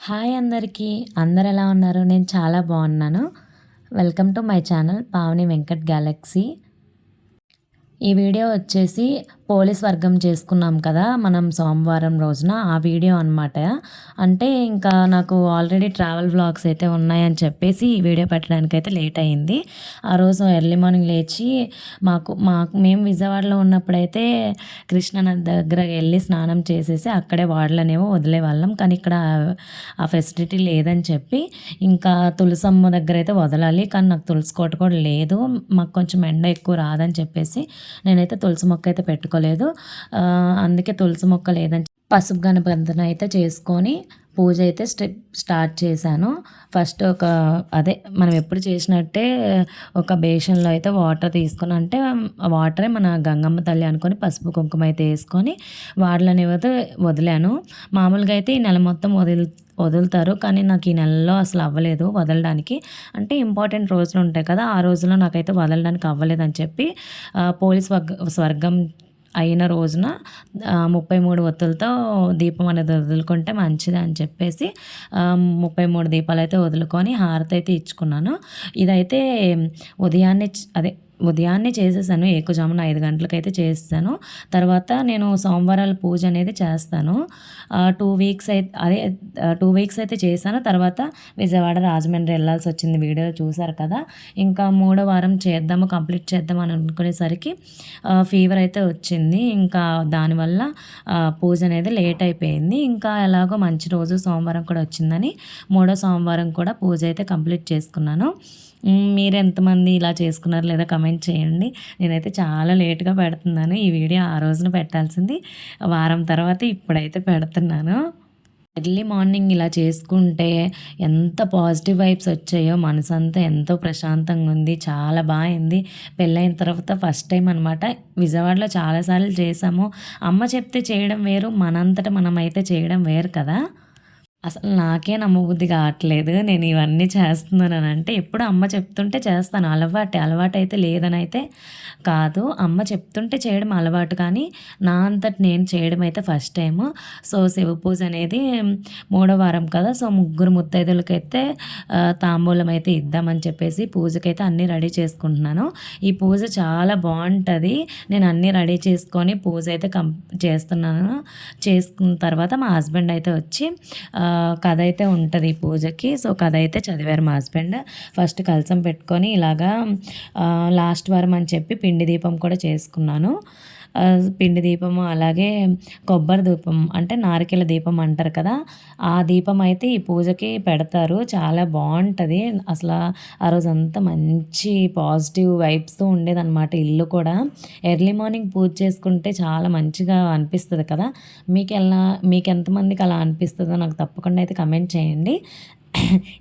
Hi అందరికీ. అందరు ఎలా ఉన్నారు? నేను చాలా బాగున్నాను. Welcome to my channel Pavani Venkat galaxy ఈ వీడియో వచ్చేసి పోలీస్ వర్గం చేసుకున్నాం కదా మనం సోమవారం రోజున ఆ వీడియో అనమాట అంటే ఇంకా నాకు ఆల్రెడీ ట్రావెల్ వ్లాగ్స్ అయితే ఉన్నాయని చెప్పేసి ఈ వీడియో పెట్టడానికి అయితే లేట్ అయింది. ఆ రోజు ఎర్లీ మార్నింగ్ లేచి మాకు మాకు మేము విజయవాడలో ఉన్నప్పుడైతే కృష్ణానది దగ్గర వెళ్ళి స్నానం చేసేసి అక్కడే వాడలనేమో వదిలేవాళ్ళం. కానీ ఇక్కడ ఆ ఫెసిలిటీ లేదని చెప్పి ఇంకా తులసమ్మ దగ్గర అయితే వదలాలి. కానీ నాకు తులసి కోట కూడా లేదు. మాకు కొంచెం ఎండ ఎక్కువ రాదని చెప్పేసి నేనైతే తులసి మొక్క అయితే పెట్టుకోలేదు. అందుకే తులసి మొక్క లేదని పసుపు గణపతిని అయితే చేసుకొని పూజ అయితే స్టెప్ స్టార్ట్ చేశాను. ఫస్ట్ ఒక అదే మనం ఎప్పుడు చేసినట్టే ఒక బేషన్లో అయితే వాటర్ తీసుకొని అంటే వాటరే మన గంగమ్మ తల్లి అనుకొని పసుపు కుంకుమ అయితే వేసుకొని వాడలని అయితే వదిలాను. మామూలుగా అయితే ఈ నెల మొత్తం వదిలి వదులుతారు కానీ నాకు ఈ నెలలో అసలు అవ్వలేదు వదలడానికి. అంటే ఇంపార్టెంట్ రోజులు ఉంటాయి కదా ఆ రోజులో నాకైతే వదలడానికి అవ్వలేదని చెప్పి పోలీస్ స్వర్గం అయిన రోజున ముప్పై మూడు ఒత్తులతో దీపం అనేది వదులుకుంటే మంచిది అని చెప్పేసి ముప్పై మూడు దీపాలు అయితే వదులుకొని హారతి అయితే ఇచ్చుకున్నాను. ఇదైతే ఉదయాన్నే అదే ఉదయాన్నే చేసేసాను ఏకజామున ఐదు గంటలకైతే చేస్తాను తర్వాత నేను సోమవారాల పూజ అనేది చేస్తాను. టూ వీక్స్ అయితే అదే టూ వీక్స్ అయితే చేశాను. తర్వాత విజయవాడ రాజమండ్రి వెళ్ళాల్సి వచ్చింది వీడియోలో చూశారు కదా. ఇంకా మూడో వారం చేద్దాము కంప్లీట్ చేద్దాం అని అనుకునేసరికి ఫీవర్ అయితే వచ్చింది. ఇంకా దానివల్ల పూజ అనేది లేట్ అయిపోయింది. ఇంకా ఎలాగో మంచి రోజు సోమవారం కూడా వచ్చిందని మూడో సోమవారం కూడా పూజ అయితే కంప్లీట్ చేసుకున్నాను. మీరు ఎంతమంది ఇలా చేసుకున్నారు లేదా కమెంట్ చేయండి. నేనైతే చాలా లేట్గా పెడుతున్నాను. ఈ వీడియో ఆ రోజున పెట్టాల్సింది. వారం తర్వాత ఇప్పుడైతే పెడుతున్నాను. ఎర్లీ మార్నింగ్ ఇలా చేసుకుంటే ఎంత పాజిటివ్ వైబ్స్ వచ్చాయో మనసంతా ఎంతో ప్రశాంతంగా ఉంది చాలా బాగుంది. పెళ్ళైన తర్వాత ఫస్ట్ టైం అనమాట విజయవాడలో చాలాసార్లు చేసాము అమ్మ చెప్తే చేయడం వేరు మనంతట మనమైతే చేయడం వేరు కదా. అసలు నాకే నమ్మబుద్ధి కావట్లేదు. నేను ఇవన్నీ చేస్తున్నాను అని అంటే ఎప్పుడు అమ్మ చెప్తుంటే చేస్తాను. అలవాటే అలవాటు అయితే లేదని అయితే కాదు. అమ్మ చెప్తుంటే చేయడం అలవాటు కానీ నా అంతటి నేను చేయడం అయితే ఫస్ట్ టైం సో శివ పూజ అనేది మూడో వారం కదా. సో ముగ్గురు ముత్తైదులకైతే తాంబూలం అయితే ఇద్దామని చెప్పేసి పూజకైతే అన్నీ రెడీ చేసుకుంటున్నాను. ఈ పూజ చాలా బాగుంటుంది. నేను అన్నీ రెడీ చేసుకొని పూజ అయితే కం చేస్తున్నాను. చేసుకున్న తర్వాత మా హస్బెండ్ అయితే వచ్చి కథ అయితే ఉంటుంది పూజకి. సో కథ అయితే చదివారు మా హస్బెండ్. ఫస్ట్ కలసం పెట్టుకొని ఇలాగా లాస్ట్ వారం అని చెప్పి పిండి దీపం కూడా చేసుకున్నాను. పిండి దీపము అలాగే కొబ్బరి దీపం అంటే నారికెల దీపం అంటారు కదా. ఆ దీపం అయితే ఈ పూజకి పెడతారు. చాలా బాగుంటుంది. అసలు ఆ రోజు అంతా మంచి పాజిటివ్ వైబ్స్తో ఉండేదన్నమాట ఇల్లు కూడా. ఎర్లీ మార్నింగ్ పూజ చేసుకుంటే చాలా మంచిగా అనిపిస్తుంది కదా. మీకు ఎలా మీకు ఎంతమందికి అలా అనిపిస్తుందో నాకు తప్పకుండా అయితే కమెంట్ చేయండి.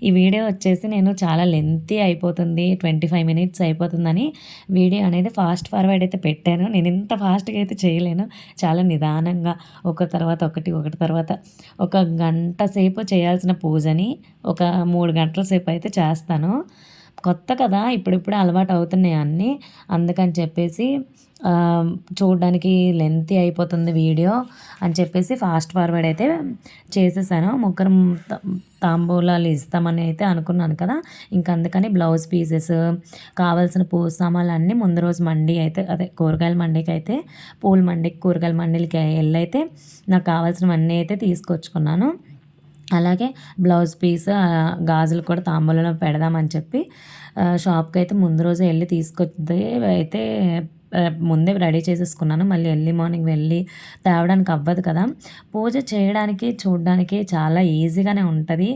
ఈ వీడియో వచ్చేసి నేను చాలా లెంతీ అయిపోతుంది ట్వంటీ ఫైవ్ మినిట్స్ అయిపోతుందని వీడియో అనేది ఫాస్ట్ ఫార్వర్డ్ అయితే పెట్టాను. నేను ఇంత ఫాస్ట్గా అయితే చేయలేను. చాలా నిదానంగా ఒక తర్వాత ఒకటి ఒకటి తర్వాత ఒక గంట సేపు చేయాల్సిన పూజని ఒక మూడు గంటల సేపు అయితే చేస్తాను. కొత్త కదా ఇప్పుడిప్పుడే అలవాటు అవుతున్నాయి అన్నీ. అందుకని చెప్పేసి చూడడానికి లెంతీ అయిపోతుంది వీడియో అని చెప్పేసి ఫాస్ట్ ఫార్వర్డ్ అయితే చేసేసాను. ముగ్గురు తాంబూలాలు ఇస్తామని అయితే అనుకున్నాను కదా. ఇంకా అందుకని బ్లౌజ్ పీసెస్ కావాల్సిన పూ సామాన్లు అన్నీ ముందు రోజు మండి అయితే అదే కూరగాయల మండికి అయితే పూల మండికి కూరగాయల మండలికి వెళ్ళైతే నాకు కావాల్సినవన్నీ అయితే తీసుకొచ్చుకున్నాను. అలాగే బ్లౌజ్ పీస్ గాజులు కూడా తాంబూలంలో పెడదామని చెప్పి షాప్కి అయితే ముందు రోజు వెళ్ళి తీసుకొచ్చి అయితే ముందే రెడీ చేసేసుకున్నాను. మళ్ళీ ఎర్లీ మార్నింగ్ వెళ్ళి తేవడానికి అవ్వదు కదా. పూజ చేయడానికి చూడడానికి చాలా ఈజీగానే ఉంటుంది.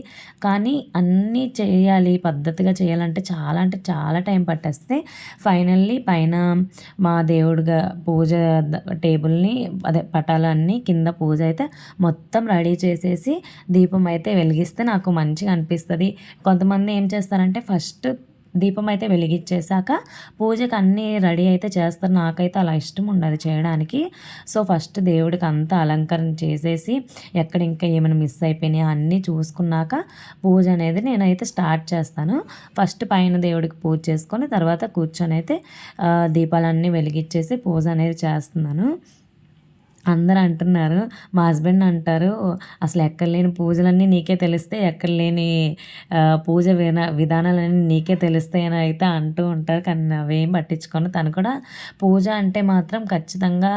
కానీ అన్నీ చేయాలి పద్ధతిగా చేయాలంటే చాలా అంటే చాలా టైం పట్టేస్తే ఫైనల్లీ పైన మా దేవుడిగా పూజ టేబుల్ని అదే పటాలన్నీ కింద పూజ అయితే మొత్తం రెడీ చేసేసి దీపం అయితే వెలిగిస్తే నాకు మంచిగా అనిపిస్తుంది. కొంతమంది ఏం చేస్తారంటే ఫస్ట్ దీపం అయితే వెలిగించేశాక పూజకి అన్నీ రెడీ అయితే చేస్తారు. నాకైతే అలా ఇష్టం ఉండదు చేయడానికి. సో ఫస్ట్ దేవుడికి అంతా అలంకరణ చేసేసి ఎక్కడ ఇంకా ఏమైనా మిస్ అయిపోయినాయి అన్నీ చూసుకున్నాక పూజ అనేది నేనైతే స్టార్ట్ చేస్తాను. ఫస్ట్ పైన దేవుడికి పూజ చేసుకొని తర్వాత కూర్చొని అయితే దీపాలన్నీ వెలిగించేసి పూజ అనేది చేస్తున్నాను. అందరు అంటున్నారు మా హస్బెండ్ అంటారు అసలు ఎక్కడ లేని పూజలన్నీ నీకే తెలిస్తే ఎక్కడ లేని పూజ వినా విధానాలన్నీ నీకే తెలుస్తాయని అయితే అంటూ ఉంటారు. కానీ అవేం పట్టించుకోను. తను కూడా పూజ అంటే మాత్రం ఖచ్చితంగా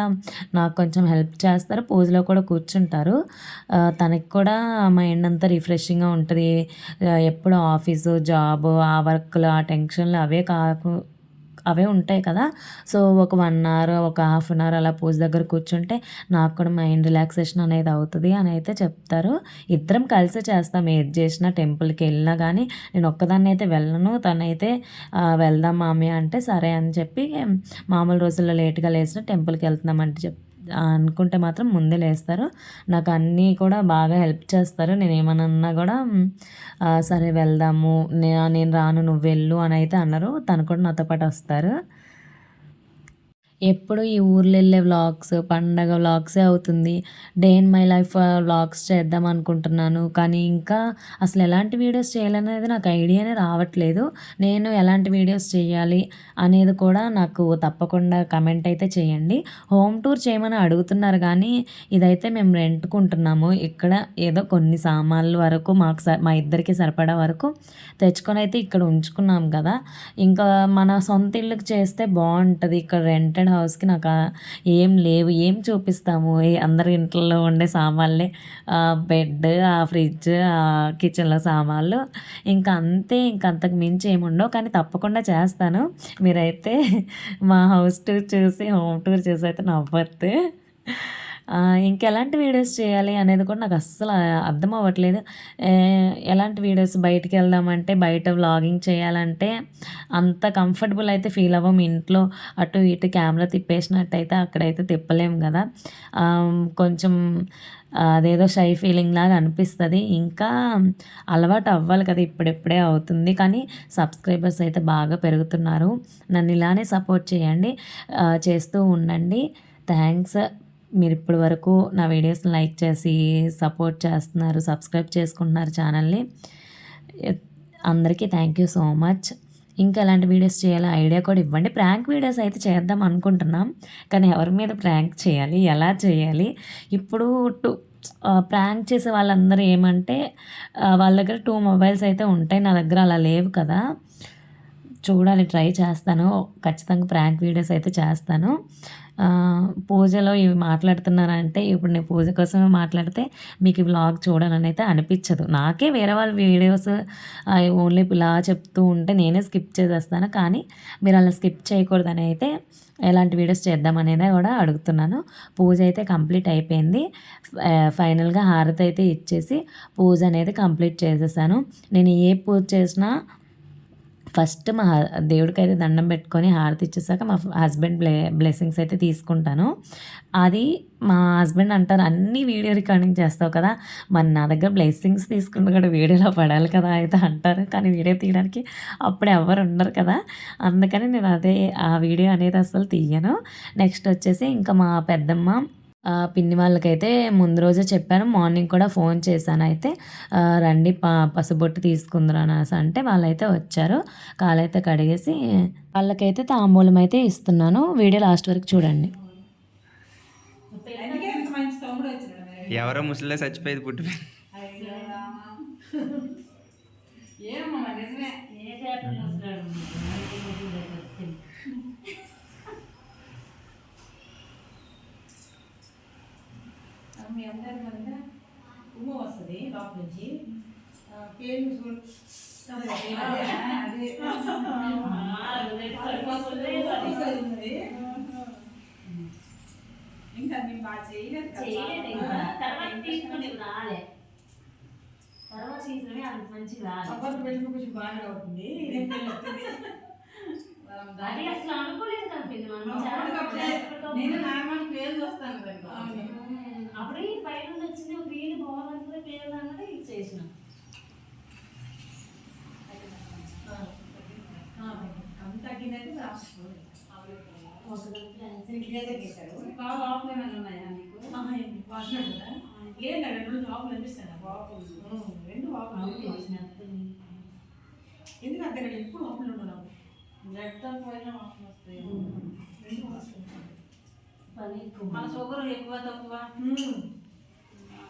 నాకు కొంచెం హెల్ప్ చేస్తారు. పూజలో కూడా కూర్చుంటారు. తనకి కూడా మైండ్ అంతా రిఫ్రెషింగ్గా ఉంటుంది. ఎప్పుడు ఆఫీసు జాబ్ ఆ వర్క్లు ఆ టెన్షన్లు అవే కాకు అవే ఉంటాయి కదా. సో ఒక వన్ అవర్ ఒక హాఫ్ అన్ అవర్ అలా పూజ దగ్గర కూర్చుంటే నాకు కూడా మైండ్ రిలాక్సేషన్ అనేది అవుతుంది అని అయితే చెప్తారు. ఇద్దరం కలిసి చేస్తాం. ఏది చేసినా టెంపుల్కి వెళ్ళినా కానీ నేను ఒక్కదాన్ని అయితే వెళ్ళను. తనైతే వెళ్దాం మామయ్య అంటే సరే అని చెప్పి మామూలు రోజుల్లో లేట్గా లేచిన టెంపుల్కి వెళ్తున్నామంటే చెప్తాను అనుకుంటే మాత్రం ముందే లేస్తారు. నాకు అన్నీ కూడా బాగా హెల్ప్ చేస్తారు. నేను ఏమన్నా కూడా సరే వెళ్దాము. నేను రాను నువ్వు వెళ్ళు అని అయితే అన్నారు తను కూడా నాతో పాటు వస్తారు. ఎప్పుడు ఈ ఊర్లో వెళ్ళే వ్లాగ్స్ పండగ వ్లాగ్సే అవుతుంది. Day in my life vlogs చేద్దాం అనుకుంటున్నాను. కానీ ఇంకా అసలు ఎలాంటి వీడియోస్ చేయాలనేది నాకు ఐడియానే రావట్లేదు. నేను ఎలాంటి వీడియోస్ చేయాలి అనేది కూడా నాకు తప్పకుండా కమెంట్ అయితే చేయండి. హోమ్ టూర్ చేయమని అడుగుతున్నారు కానీ ఇదైతే మేము రెంట్కుంటున్నాము. ఇక్కడ ఏదో కొన్ని సామాన్లు వరకు మాకు స మా ఇద్దరికి సరిపడా వరకు తెచ్చుకొని అయితే ఇక్కడ ఉంచుకున్నాం కదా. ఇంకా మన సొంత ఇల్లుకి చేస్తే బాగుంటుంది ఇక్కడ రెంటెడ్ హౌస్కి నాకు ఏం లేవు. ఏం చూపిస్తాము? అందరి ఇంట్లో ఉండే సామాన్లే బెడ్ ఆ ఫ్రిడ్జ్ ఆ కిచెన్లో సామాన్లు. ఇంకా అంతే ఇంకంతకు అంతకు మించి ఏముండవు కానీ తప్పకుండా చేస్తాను. మీరైతే మా హౌస్ టూర్ చూసి హోమ్ టూర్ చూసి అయితే నవ్వద్దు. ఇంకెలాంటి వీడియోస్ చేయాలి అనేది కూడా నాకు అస్సలు అర్థం అవ్వట్లేదు. ఎలాంటి వీడియోస్ బయటికి వెళ్దామంటే బయట వ్లాగింగ్ చేయాలంటే అంత కంఫర్టబుల్ అయితే ఫీల్ అవ్వం. ఇంట్లో అటు ఇటు కెమెరా తిప్పేసినట్టయితే అక్కడైతే తిప్పలేం కదా. కొంచెం అదేదో షై ఫీలింగ్ లాగా అనిపిస్తుంది. ఇంకా అలవాటు అవ్వాలి కదా ఇప్పుడిప్పుడే అవుతుంది. కానీ సబ్స్క్రైబర్స్ అయితే బాగా పెరుగుతున్నారు. నన్ను ఇలానే సపోర్ట్ చేయండి. చేస్తూ ఉండండి. థ్యాంక్స్ మీరు ఇప్పటి వరకు నా వీడియోస్ని లైక్ చేసి సపోర్ట్ చేస్తున్నారు సబ్స్క్రైబ్ చేసుకుంటున్నారు ఛానల్ని. అందరికీ థ్యాంక్ యూ సో మచ్. ఇంకా ఎలాంటి వీడియోస్ చేయాలో ఐడియా కూడా ఇవ్వండి. ప్రాంక్ వీడియోస్ అయితే చేద్దాం అనుకుంటున్నాం కానీ ఎవరి మీద ప్రాంక్ చేయాలి ఎలా చేయాలి? ఇప్పుడు టూ ప్రాంక్ చేసే వాళ్ళందరూ ఏమంటే వాళ్ళ దగ్గర టూ మొబైల్స్ అయితే ఉంటాయి నా దగ్గర అలా లేవు కదా. చూడాలి ట్రై చేస్తాను. ఖచ్చితంగా ప్రాంక్ వీడియోస్ అయితే చేస్తాను. పూజలో ఇవి మాట్లాడుతున్నారంటే ఇప్పుడు నేను పూజ కోసమే మాట్లాడితే మీకు వ్లాగ్ చూడాలని అయితే అనిపించదు. నాకే వేరే వాళ్ళ వీడియోస్ ఓన్లీ ఇలా చెప్తూ ఉంటే నేనే స్కిప్ చేసేస్తాను. కానీ మీరు అలా స్కిప్ చేయకూడదని అయితే ఎలాంటి వీడియోస్ చేద్దామనేది కూడా అడుగుతున్నాను. పూజ అయితే కంప్లీట్ అయిపోయింది. ఫైనల్గా హారతి అయితే ఇచ్చేసి పూజ అనేది కంప్లీట్ చేసేసాను. నేను ఏ పూజ చేసినా ఫస్ట్ మా దేవుడికి అయితే దండం పెట్టుకొని హారతి ఇచ్చేసాక మా హస్బెండ్ బ్లె బ్లెస్సింగ్స్ అయితే తీసుకుంటాను. అది మా హస్బెండ్ అంటారు అన్ని వీడియో రికార్డింగ్ చేస్తావు కదా మరి నా దగ్గర బ్లెస్సింగ్స్ తీసుకుంటే కూడా వీడియోలో పడాలి కదా అయితే అంటారు. కానీ వీడియో తీయడానికి అప్పుడు ఎవరు ఉండరు కదా. అందుకని నేను అదే ఆ వీడియో అనేది అసలు తీయను. నెక్స్ట్ వచ్చేసి ఇంకా మా పెద్దమ్మ పిన్ని వాళ్ళకైతే ముందు రోజే చెప్పాను మార్నింగ్ కూడా ఫోన్ చేశాను అయితే రండి ప పసుబొట్టు తీసుకుందరు అనేసి అంటే వాళ్ళైతే వచ్చారు కాలైతే కడిగేసి వాళ్ళకైతే తాంబూలం అయితే ఇస్తున్నాను వీడియో లాస్ట్ వరకు చూడండి. ఎవరో ముసలిలో చచ్చిపోయేది పుట్టి ఏమో నిజమే. మీ అందరి మధ్య ఉమ్మ వస్తుంది లోపల నుంచి. పేరు చూడు. అదే, అదే. వస్తుంది, వస్తుంది. ఇంకా మేము బాగా చేయలేదు కదా. అబ్బాయి పెళ్ళి కొంచెం బాగా అవుతుంది. అవుతుంది. మనం దాని- నేను నార్మల్ పేరు చూస్తాను. అప్పుడు పైన వచ్చింది ఒక వీలు బాగుంటుంది పేరు అన్నది చేసిన అంత తగ్గిందంటే రాసుకోవాలి. నీకు ఏదో చేశారు. కాలు ఆఫ్లు ఏమైనా ఉన్నాయా నీకు? వాసన కదా? లేదా రెండు ఆఫ్లు అనిపిస్తాయి నాకు ఆఫ్లు. ఉం, రెండు ఆఫ్లు అనిపిస్తాయి. ఎందుకు అంత కదా ఎప్పుడు ఆఫ్లు ఉండవు. రక్తం పోయినా ఆఫ్లు వస్తాయి. రెండు. పని ఎక్కువ. మన షుగర్ ఎక్కువ తక్కువ.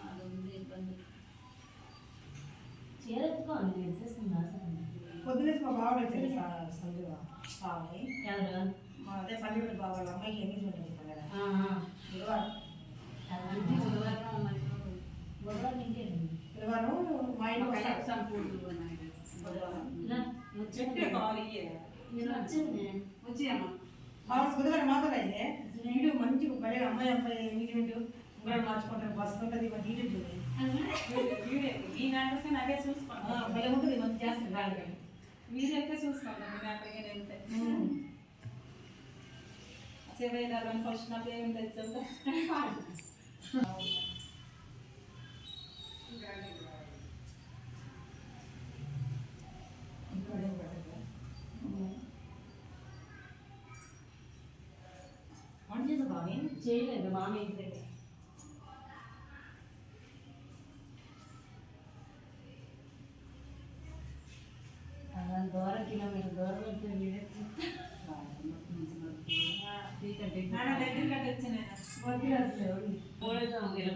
అది ఉంది ఇబ్బంది. చీర ఎత్తుకోండి వేసేసిందా పొద్దునేసి మా బావ వచ్చాడు సంజువ ఎవరు? మా అదే పల్లెటూరు బావ వాళ్ళ అమ్మాయికి ఎంగేజ్మెంట్ చెప్పాను కదా. గురువారం. బుధవారం ఇంకేంటి? గురువారం మా వస్తాడు ఎగ్జామ్ పూర్తి ఉన్నాయి. బుధవారం. ఇలా, చెట్టే మీరు వీడియో మంచి భలే అమ్మాయి అబ్బాయి ఎంగేజ్మెంట్ ఉంగరాలు మార్చుకుంటారు. బస్సు ఉంటుంది మా డీటెయిల్ చూడండి వీడియో ఈ నాటకం నాకే చూసుకుంటాను భలే ఉంటుంది మంచి చేస్తారు రాడు కానీ. వీడియోకే చూసుకుంటాను నాటకం వెళ్తే శివయ్య ఫస్ట్ నా పేరు తెచ్చుంటే బావని చేయలేదు మామయ్య దగ్గర. అలా దూరం కిలోమీటర్ దూరం వెళ్తే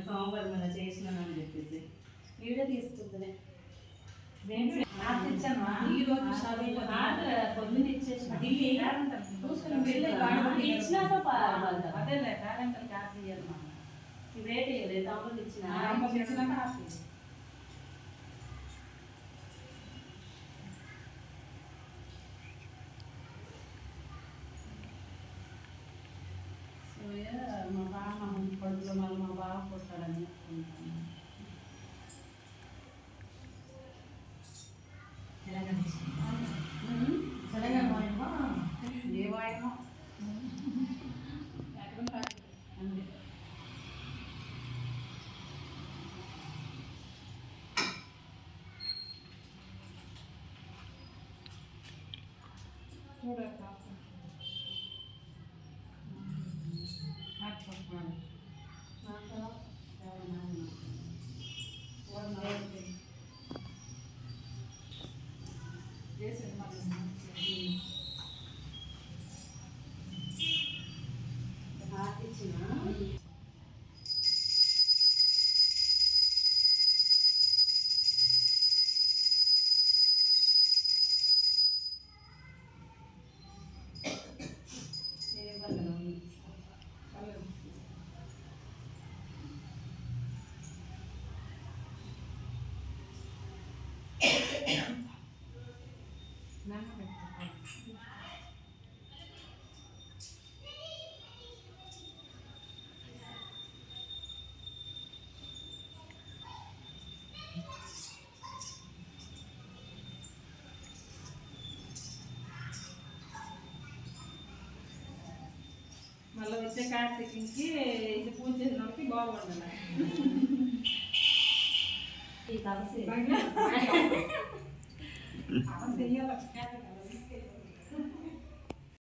సోమవారం ఇలా చేసినానని చెప్పేసి. వీడియో తీసుకుంటున్నా. ఆర్డర్ ఇచ్చాను ఈ రోజు షాపింగ్ పొద్దున్న ఇచ్చేసిన. అదేలే క్యాప్ ఇయ్యాలి మనం రేట్ ఇవ్వలేదు తమ్ముడు ఇచ్చిన ఆపి. సోయ మా బావ మా పడుపులో మళ్ళీ మా బావ పుట్టాడని అనుకుంటాను রাখা మళ్ళీ వచ్చే కార్తీకి ఇది పూజ చేసినప్పటికి బాగుండాలి.